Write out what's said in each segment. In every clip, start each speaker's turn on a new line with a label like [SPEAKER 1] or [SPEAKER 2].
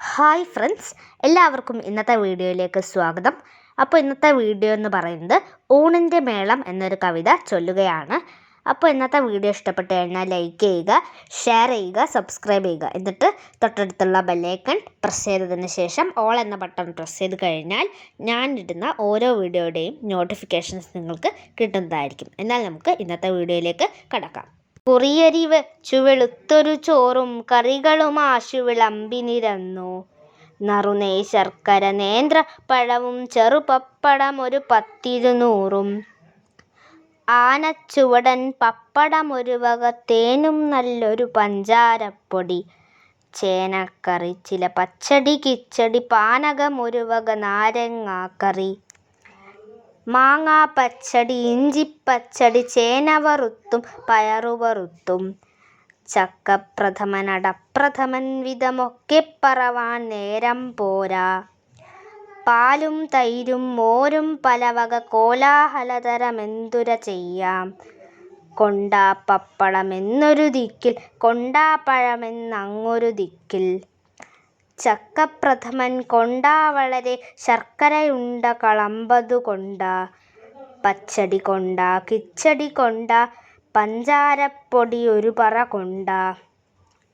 [SPEAKER 1] Hi friends എല്ലാവർക്കും ഇന്നത്തെ വീഡിയോയിലേക്ക് സ്വാഗതം. അപ്പോൾ ഇന്നത്തെ വീഡിയോ എന്ന് പറയുന്നത് ഊണിന്റെ മേളം എന്നൊരു കവിത ചൊല്ലുകയാണ്. അപ്പോൾ ഇന്നത്തെ വീഡിയോ ഇഷ്ടപ്പെട്ട് കഴിഞ്ഞാൽ ലൈക്ക് ചെയ്യുക ഷെയർ ചെയ്യുക സബ്സ്ക്രൈബ് ചെയ്യുക. എന്നിട്ട് തൊട്ടടുത്തുള്ള ബെല്ലൈക്കൺ പ്രസ് ചെയ്തതിന് ശേഷം ഓൾ എന്ന ബട്ടൺ പ്രസ് ചെയ്ത് കഴിഞ്ഞാൽ ഞാൻ ഇടുന്ന ഓരോ വീഡിയോയുടെയും നോട്ടിഫിക്കേഷൻസ് നിങ്ങൾക്ക് കിട്ടുന്നതായിരിക്കും. എന്നാൽ നമുക്ക് ഇന്നത്തെ വീഡിയോയിലേക്ക് കടക്കാം. കുറിയരി ചുവെളുത്തൊരു വെളുത്തൊരു ചോറും കറികളും ആശു വിളമ്പി നിരന്നു. നറുനെയ് ശർക്കര നേന്ത്രപ്പഴവും ചെറുപപ്പടം ഒരു പത്തിരുന്നൂറും. ആനച്ചുവടൻ പപ്പടം ഒരു വക തേനും നല്ലൊരു പഞ്ചാരപ്പൊടി. ചേനക്കറി ചില പച്ചടി കിച്ചടി പാനകം ഒരു വക നാരങ്ങാക്കറി. മാങ്ങാ പച്ചടി ഇഞ്ചിപ്പച്ചടി ചേന വറുത്തും പയറു വറുത്തും ചക്കപ്രഥമൻ അടപ്രഥമൻ വിധമൊക്കെ പറവാൻ നേരം പോരാ. പാലും തൈരും മോരും പലവക കോലാഹലതരം എന്തുര ചെയ്യാം. കൊണ്ടാ പപ്പടമെന്നൊരു ദിക്കിൽ കൊണ്ടാ പഴമെന്നങ്ങൊരു ദിക്കിൽ. ചക്കപ്രഥമൻ കൊണ്ടാ വളരെ ശർക്കരയുണ്ട കളമ്പതു കൊണ്ടാ പച്ചടി കൊണ്ടാ കിച്ചടി കൊണ്ടാ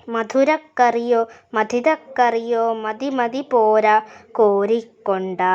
[SPEAKER 1] മധുരക്കറിയോ മധിതക്കറിയോ മതി മതി പോരാ കോരിക്കൊണ്ടാ.